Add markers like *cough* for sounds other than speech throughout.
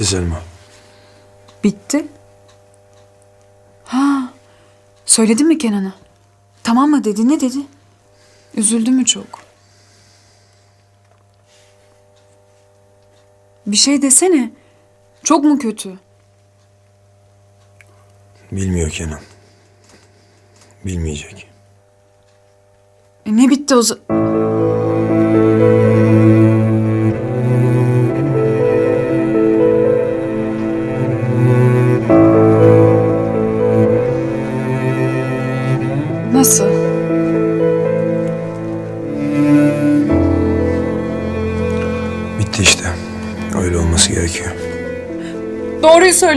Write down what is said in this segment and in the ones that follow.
Bitti Selma. Bitti. Ha, söyledin mi Kenan'a? Tamam mı dedi, ne dedi? Üzüldü mü çok? Bir şey desene. Çok mu kötü? Bilmiyor Kenan. Bilmeyecek. E ne bitti o zaman?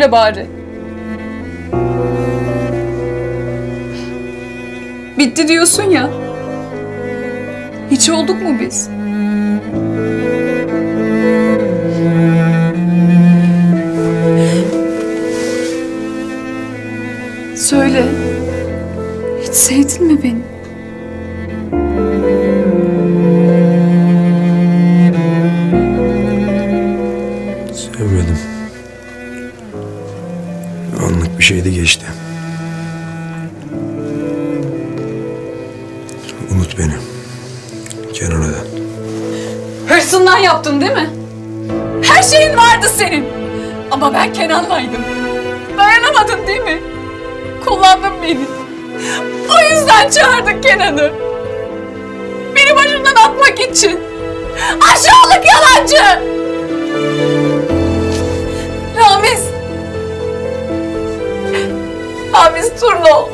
Söyle bari. Bitti diyorsun ya. Hiç olduk mu biz? Söyle. Hiç sevdin mi beni? Bir şeydi geçti. Unut beni. Kenan'a da. Hırsından yaptın değil mi? Her şeyin vardı senin. Ama ben Kenan'laydım. Dayanamadın değil mi? Kullandın beni. O yüzden çağırdın Kenan'ı. Beni başından atmak için. Aşağılık yalancı! Ramiz Turnoğlu.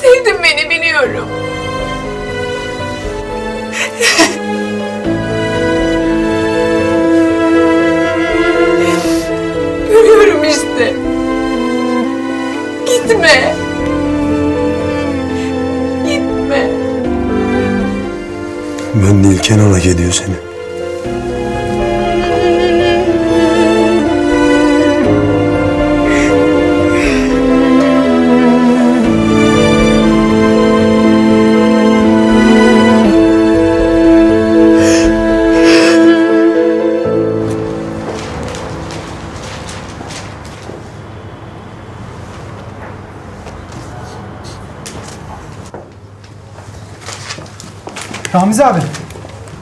Sevdin beni biliyorum. Görüyorum işte. Gitme. Gitme. Ben değil Kenan ediyor seni.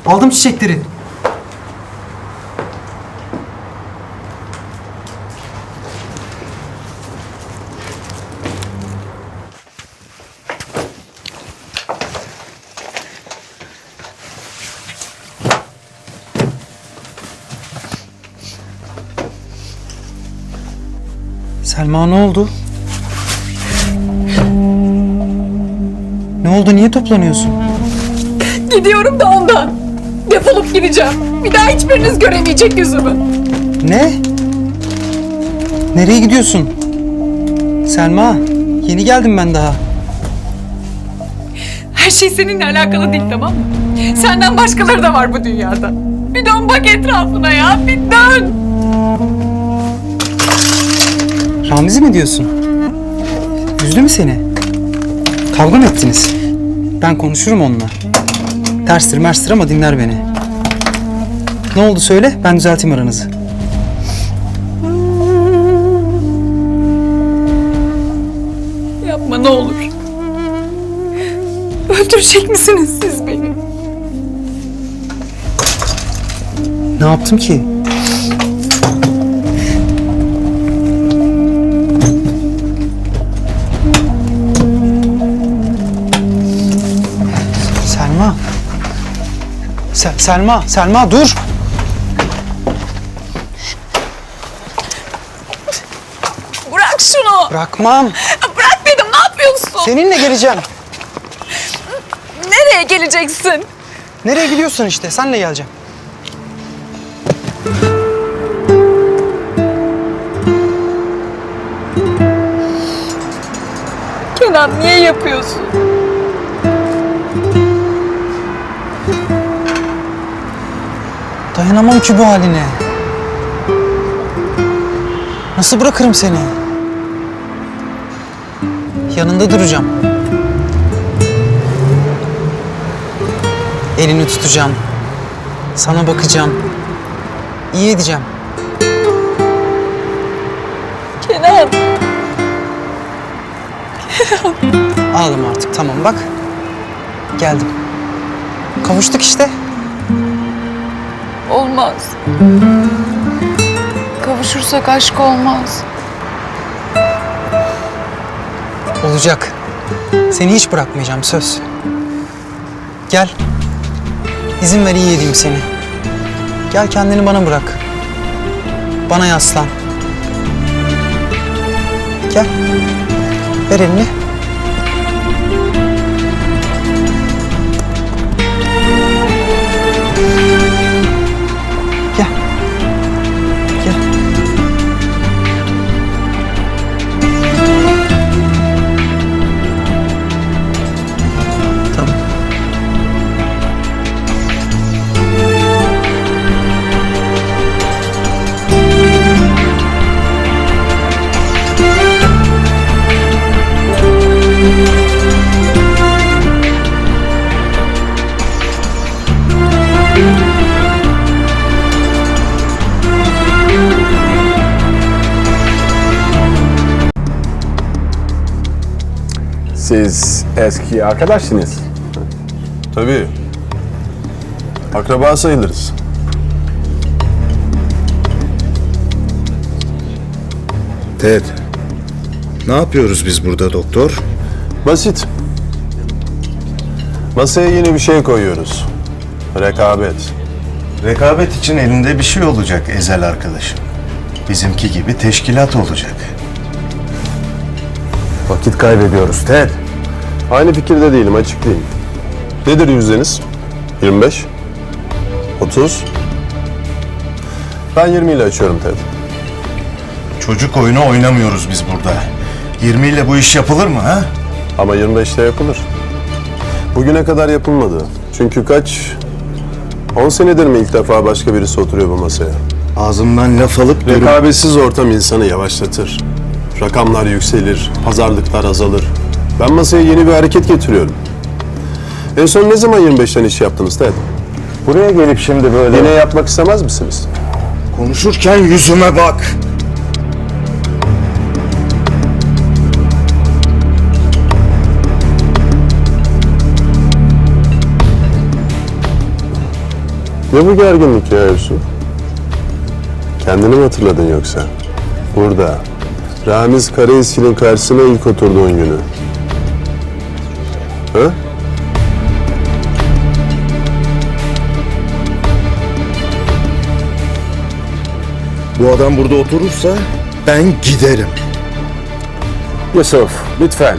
Aldım çiçekleri. Selma ne oldu? Ne oldu? Niye toplanıyorsun? Gidiyorum da ondan. Defolup gideceğim. Bir daha hiçbiriniz göremeyecek yüzümü. Ne? Nereye gidiyorsun? Selma, yeni geldim ben daha. Her şey seninle alakalı değil tamam mı? Senden başkaları da var bu dünyada. Bir dön bak etrafına ya, bir dön. Ramizi mi diyorsun? Üzdü mü seni? Kavga mı ettiniz? Ben konuşurum onunla. Terstir merstir ama dinler beni. Ne oldu söyle, ben düzelteyim aranızı. Yapma ne olur. Öldürecek misiniz siz beni? Ne yaptım ki? Se- Selma, Selma dur. Bırak şunu. Bırakmam. Bırak dedim ne yapıyorsun? Seninle geleceğim. Nereye geleceksin? Nereye gidiyorsun işte? Senle geleceğim. Kenan niye yapıyorsun? Dayanamam ki bu haline. Nasıl bırakırım seni? Yanında duracağım. Elini tutacağım. Sana bakacağım. İyi edeceğim. Kenan. Ağlama artık tamam bak. Geldim. Kavuştuk işte. Olmaz. Kavuşursak aşk olmaz. Olacak. Seni hiç bırakmayacağım söz. Gel. İzin ver iyi edeyim seni. Gel kendini bana bırak. Bana yaslan. Gel. Ver elini. Siz eski arkadaşsınız. Tabii. Akraba sayılırız. Ted, ne yapıyoruz biz burada doktor? Basit. Masaya yeni bir şey koyuyoruz. Rekabet. Rekabet için elinde bir şey olacak Ezel arkadaşım. Bizimki gibi teşkilat olacak. Vakit kaybediyoruz Ted. Aynı fikirde değilim, açıklayayım. Nedir yüzdeniz? 25? 30? Ben 20 ile açıyorum Ted. Çocuk oyunu oynamıyoruz biz burada. 20 ile bu iş yapılır mı ha? Ama 25 ile yapılır. Bugüne kadar yapılmadı. Çünkü kaç... 10 senedir mi ilk defa başka birisi oturuyor bu masaya? Ağzımdan laf alıp. Rekabetsiz ortam insanı yavaşlatır. Rakamlar yükselir, pazarlıklar azalır. Ben masaya yeni bir hareket getiriyorum. En son ne zaman 25'ten iş yaptınız Ted? Buraya gelip şimdi böyle... Yine yapmak istemez misiniz? Konuşurken yüzüme bak. Ne bu gerginlik ya Yusuf? Kendini mi hatırladın yoksa? Burada. Ramiz Karaeski'nin karşısına ilk oturduğun günü. Ha? Bu adam burada oturursa ben giderim. Yusuf, lütfen.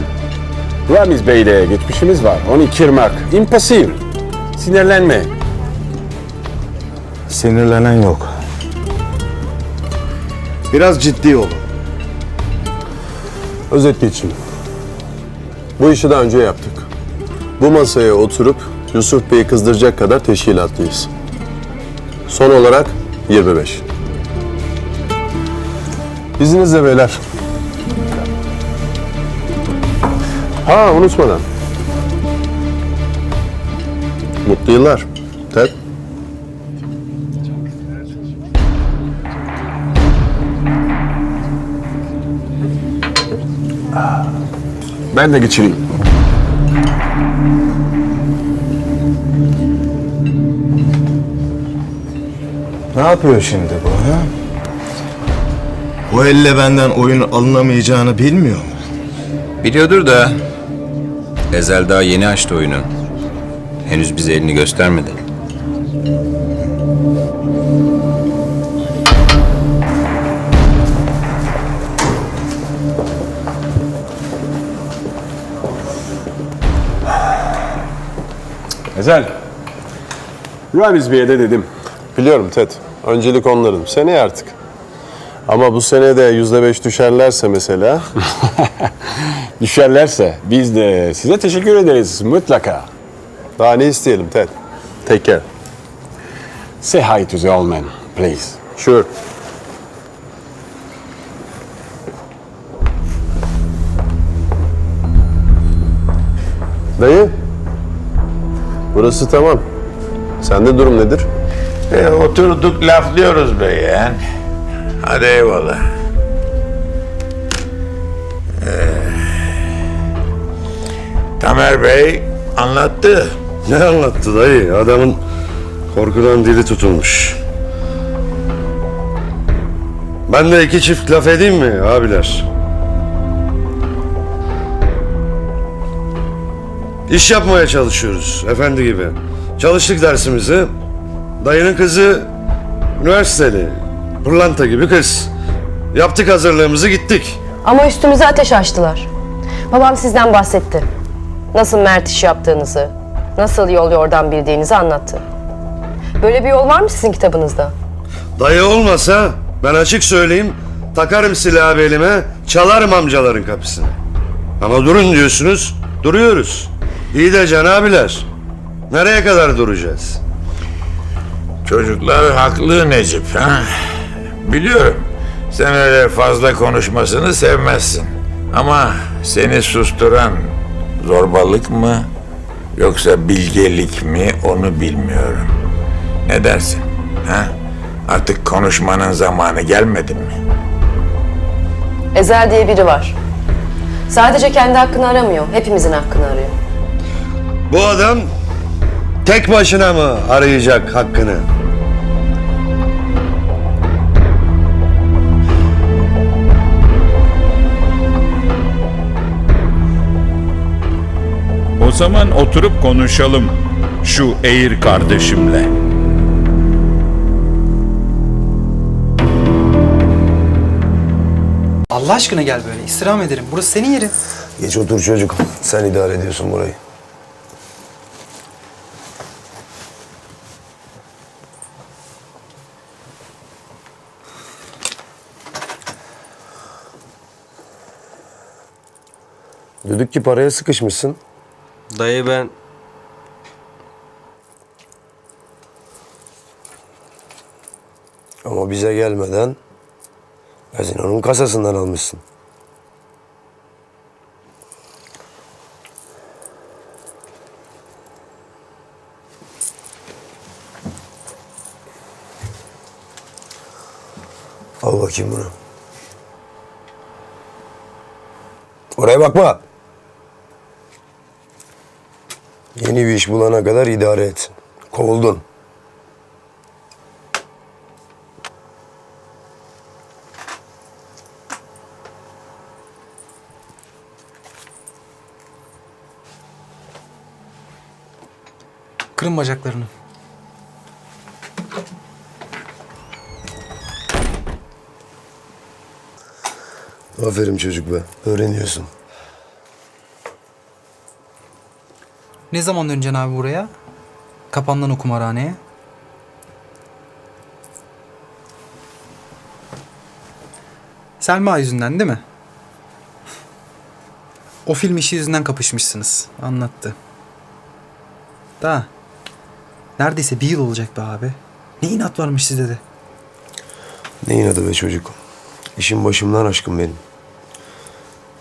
Ramiz Bey'le geçmişimiz var. Onu kırmak. impossible. Sinirlenme. Sinirlenen yok. Biraz ciddi olun. Özet geçeyim. Bu işi daha önce yaptık. Bu masaya oturup Yusuf Bey'i kızdıracak kadar teşkilatlıyız. Son olarak 25. İzninizle beyler. Ha unutmadan. Mutlu yıllar. Ted. Ben de geçireyim. Ne yapıyor şimdi bu ha? O elle benden oyun alınamayacağını bilmiyor mu? Biliyordur da Ezel daha yeni açtı oyunu. Henüz bize elini göstermedi. Ezel. Ramiz de dedim. Biliyorum Ted. Öncelik onların. Seneye artık. Ama bu sene de yüzde beş düşerlerse mesela. *laughs* Düşerlerse biz de size teşekkür ederiz mutlaka. Daha ne isteyelim Ted? Take care. Say hi to the old man, please. Sure. Dayı. Burası tamam. Sende durum nedir? E, oturduk laflıyoruz be yeğen. Hadi eyvallah. Ee, Tamer Bey anlattı. Ne anlattı dayı? Adamın korkudan dili tutulmuş. Ben de iki çift laf edeyim mi abiler? İş yapmaya çalışıyoruz efendi gibi. Çalıştık dersimizi. Dayının kızı üniversiteli. Pırlanta gibi kız. Yaptık hazırlığımızı gittik. Ama üstümüze ateş açtılar. Babam sizden bahsetti. Nasıl Mert iş yaptığınızı, nasıl yol yordan bildiğinizi anlattı. Böyle bir yol var mı sizin kitabınızda? Dayı olmasa ben açık söyleyeyim takarım silahı belime çalarım amcaların kapısını. Ama durun diyorsunuz duruyoruz. İyi de canabiler nereye kadar duracağız? Çocuklar haklı Necip. Ha? Biliyorum. Sen öyle fazla konuşmasını sevmezsin. Ama seni susturan zorbalık mı yoksa bilgelik mi onu bilmiyorum. Ne dersin? Ha? Artık konuşmanın zamanı gelmedi mi? Ezel diye biri var. Sadece kendi hakkını aramıyor, hepimizin hakkını arıyor. Bu adam tek başına mı arayacak hakkını? O zaman oturup konuşalım şu Eğir kardeşimle. Allah aşkına gel böyle. İstirham ederim. Burası senin yerin. Geç otur çocuk. Sen idare ediyorsun burayı. Düdük ki paraya sıkışmışsın. Dayı ben Ama bize gelmeden gazinonun kasasından almışsın. Al bakayım bunu. Oraya bakma. Yeni bir iş bulana kadar idare et. Kovuldun. Kırın bacaklarını. Aferin çocuk be. Öğreniyorsun. Ne zaman döneceksin abi buraya? Kapandan o kumarhaneye. Selma yüzünden değil mi? O film işi yüzünden kapışmışsınız. Anlattı. Da. Neredeyse bir yıl olacak be abi. Ne inat varmış sizde de. Neyin adı be çocuk? İşin başımdan aşkım benim.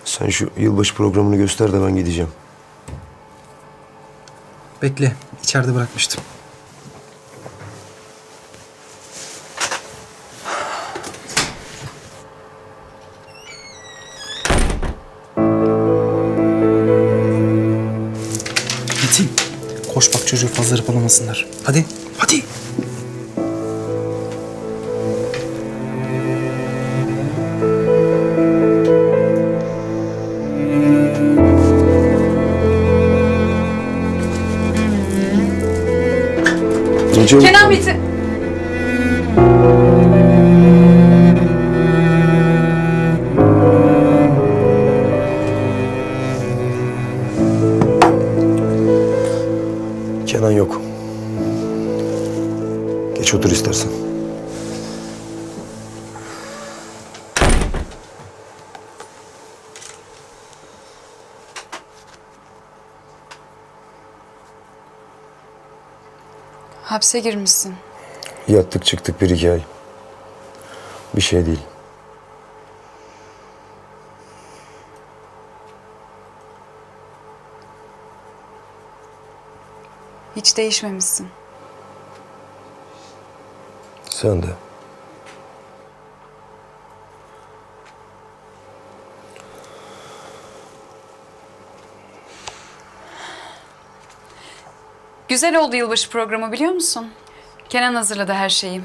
Sen şu yılbaşı programını göster de ben gideceğim. Bekle. içeride bırakmıştım. Metin. Koş bak çocuğu fazla hırpalamasınlar. Hadi. Kenan yok. Geç otur istersen. Hapse girmişsin. Yattık çıktık bir iki ay. Bir şey değil. Hiç değişmemişsin. Sen de. Güzel oldu yılbaşı programı biliyor musun? Kenan hazırladı her şeyi.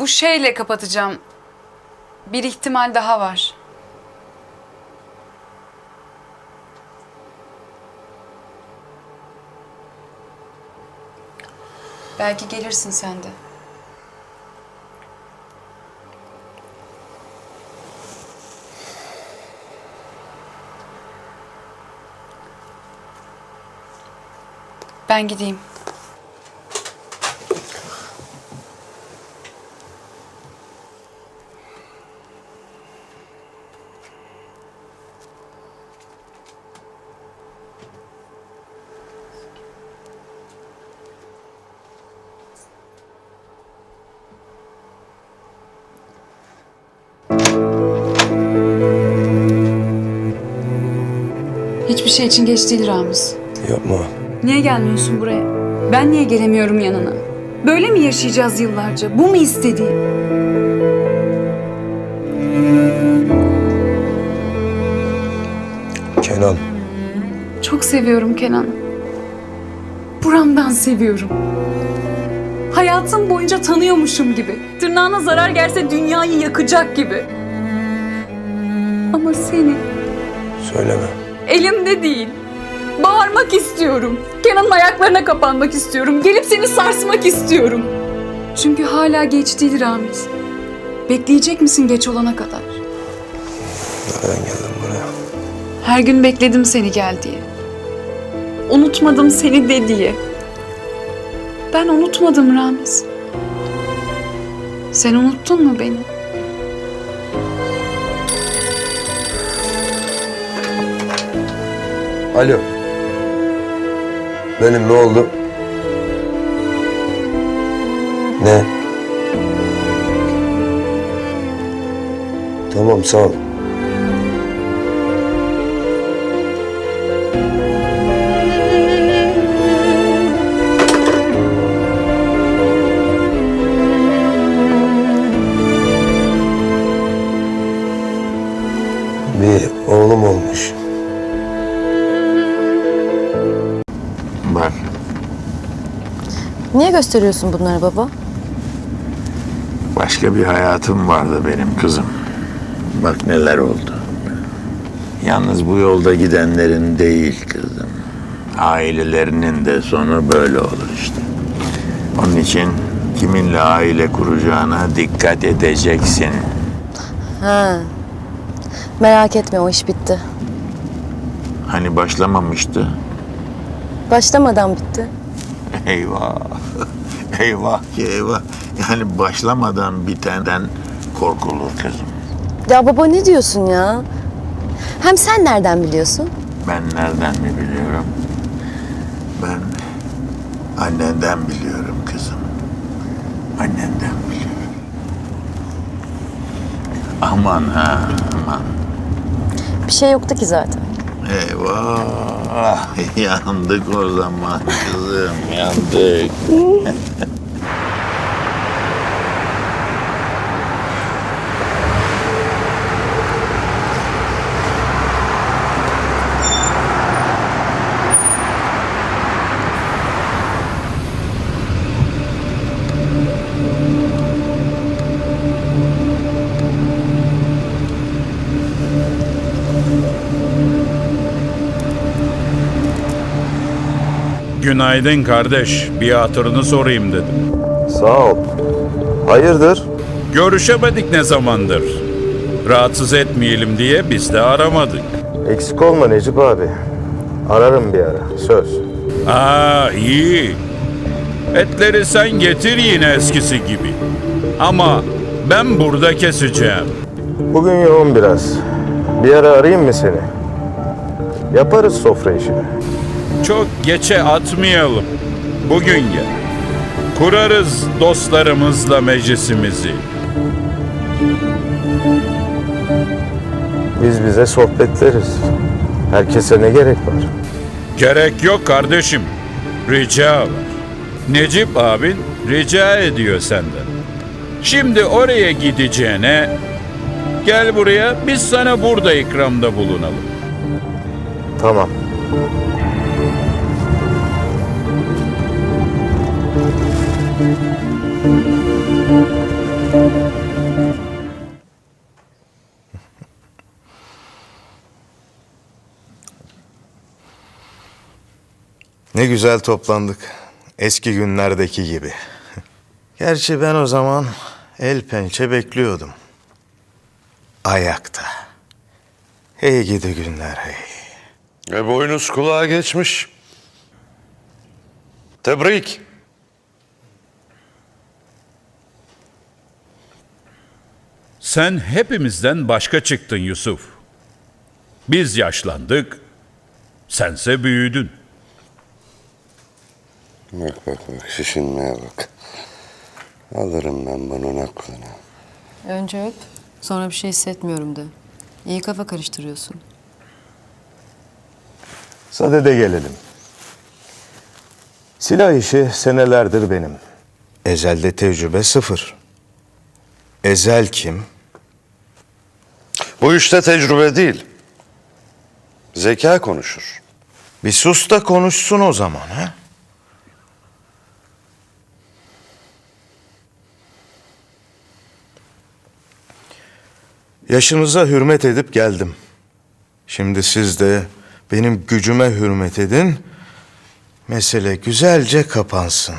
Bu şeyle kapatacağım. Bir ihtimal daha var. Belki gelirsin sen de. Ben gideyim. Hiçbir şey için geç değil Ramiz. Yapma. Niye gelmiyorsun buraya? Ben niye gelemiyorum yanına? Böyle mi yaşayacağız yıllarca? Bu mu istediğin? Kenan. Çok seviyorum Kenan. Buramdan seviyorum. Hayatım boyunca tanıyormuşum gibi. Tırnağına zarar gelse dünyayı yakacak gibi. Ama seni Söyleme. Elimde değil. Bağırmak istiyorum. Kenan'ın ayaklarına kapanmak istiyorum. Gelip seni sarsmak istiyorum. Çünkü hala geç değil Ramiz. Bekleyecek misin geç olana kadar? Nereden geldin buraya? Her gün bekledim seni gel diye. Unutmadım seni de diye. Ben unutmadım Ramiz. Sen unuttun mu beni? Alo. Benim ne oldu? Ne? Tamam sağ ol. Gösteriyorsun bunları baba? başka bir hayatım vardı benim kızım. Bak neler oldu. Yalnız bu yolda gidenlerin değil kızım. Ailelerinin de sonu böyle olur işte. Onun için kiminle aile kuracağına dikkat edeceksin. Ha. Merak etme o iş bitti. Hani başlamamıştı? Başlamadan bitti. Eyvah. *laughs* Eyvah ki eyvah. Yani başlamadan bitenden korkulur kızım. Ya baba ne diyorsun ya? Hem sen nereden biliyorsun? Ben nereden mi biliyorum? Ben annenden biliyorum kızım. Annenden biliyorum. Aman ha aman. Bir şey yoktu ki zaten. Eyvah. *laughs* Yandık o zaman kızım yandık. *laughs* Günaydın kardeş. Bir hatırını sorayım dedim. Sağ ol. Hayırdır? Görüşemedik ne zamandır. Rahatsız etmeyelim diye biz de aramadık. Eksik olma Necip abi. Ararım bir ara. Söz. Aa iyi. Etleri sen getir yine eskisi gibi. Ama ben burada keseceğim. Bugün yoğun biraz. Bir ara arayayım mı seni? Yaparız sofra işini. Çok geçe atmayalım. Bugün gel. Kurarız dostlarımızla meclisimizi. Biz bize sohbetleriz. Herkese ne gerek var? Gerek yok kardeşim. Rica var. Necip abin rica ediyor senden. Şimdi oraya gideceğine gel buraya biz sana burada ikramda bulunalım. Tamam. Ne güzel toplandık. Eski günlerdeki gibi. Gerçi ben o zaman el pençe bekliyordum. Ayakta. Hey gidi günler hey. E boynuz kulağa geçmiş. Tebrik. Sen hepimizden başka çıktın Yusuf. Biz yaşlandık, sense büyüdün. Bak bak bak şişinmeye bak. Alırım ben bunun aklını. Önce öp, sonra bir şey hissetmiyorum de. İyi kafa karıştırıyorsun. Sadede gelelim. Silah işi senelerdir benim. Ezel'de tecrübe sıfır. Ezel kim? Bu işte tecrübe değil. Zeka konuşur. Bir sus da konuşsun o zaman ha? Yaşınıza hürmet edip geldim. Şimdi siz de benim gücüme hürmet edin. Mesele güzelce kapansın.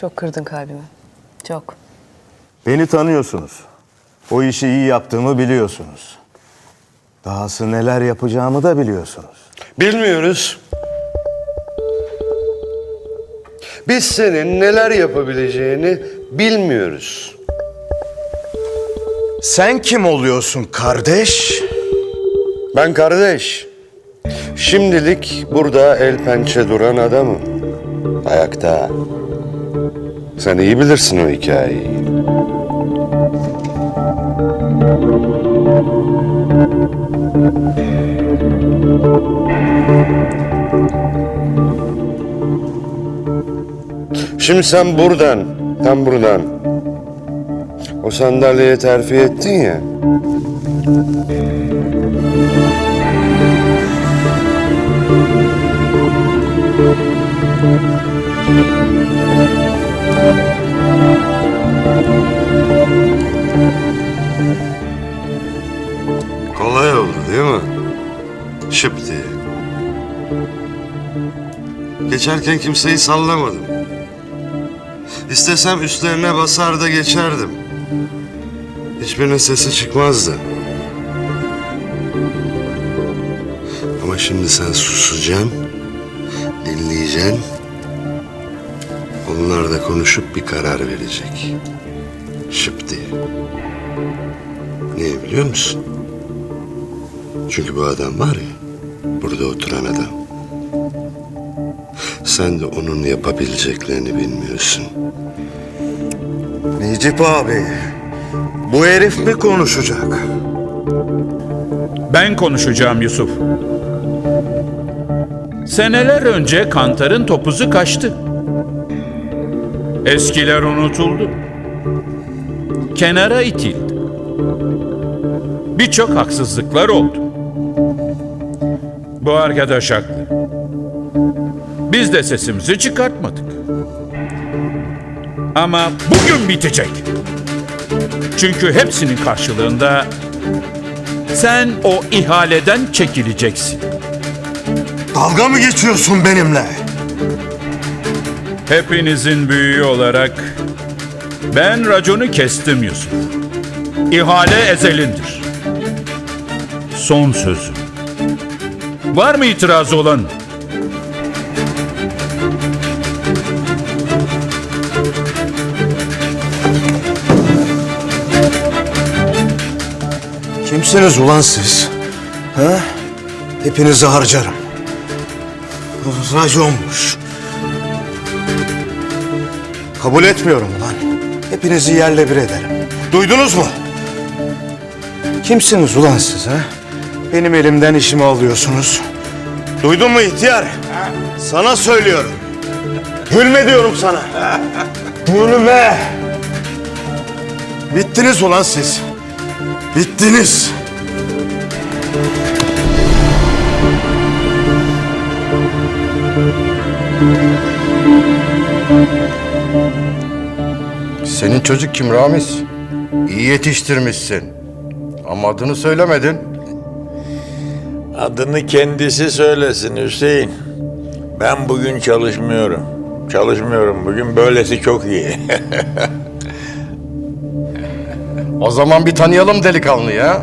Çok kırdın kalbimi. Çok. Beni tanıyorsunuz. O işi iyi yaptığımı biliyorsunuz. Dahası neler yapacağımı da biliyorsunuz. Bilmiyoruz. Biz senin neler yapabileceğini bilmiyoruz. Sen kim oluyorsun kardeş? Ben kardeş. Şimdilik burada el pençe duran adamım. Ayakta. Sen iyi bilirsin o hikayeyi. Şimdi sen buradan, tam buradan o sandalyeye terfi ettin ya. Kolay oldu değil mi? Şıp diye. Geçerken kimseyi sallamadım. İstesem üstlerine basar da geçerdim. Hiçbirinin sesi çıkmazdı. Ama şimdi sen susacaksın, dinleyeceksin. Onlar da konuşup bir karar verecek. Biliyor musun? Çünkü bu adam var ya, burada oturan adam. Sen de onun yapabileceklerini bilmiyorsun. Necip abi, bu herif mi konuşacak? Ben konuşacağım Yusuf. Seneler önce kantarın topuzu kaçtı. Eskiler unutuldu. Kenara itildi. Birçok haksızlıklar oldu. Bu arkadaş haklı. Biz de sesimizi çıkartmadık. Ama bugün bitecek. Çünkü hepsinin karşılığında sen o ihaleden çekileceksin. Dalga mı geçiyorsun benimle? Hepinizin büyüğü olarak ben raconu kestim Yusuf. İhale ezelindir. Son sözüm. Var mı itirazı olan? Kimsiniz ulan siz? Ha? Hepinizi harcarım. Raconmuş. Kabul etmiyorum ulan. Hepinizi yerle bir ederim. Duydunuz mu? Kimsiniz ulan siz ha? Benim elimden işimi alıyorsunuz. Duydun mu ihtiyar? Sana söylüyorum. Gülme diyorum sana. Gülme. Bittiniz ulan siz. Bittiniz. Senin çocuk kim Ramiz? İyi yetiştirmişsin. Ama adını söylemedin. Adını kendisi söylesin Hüseyin. Ben bugün çalışmıyorum. Çalışmıyorum bugün. Böylesi çok iyi. *laughs* O zaman bir tanıyalım delikanlıyı ha.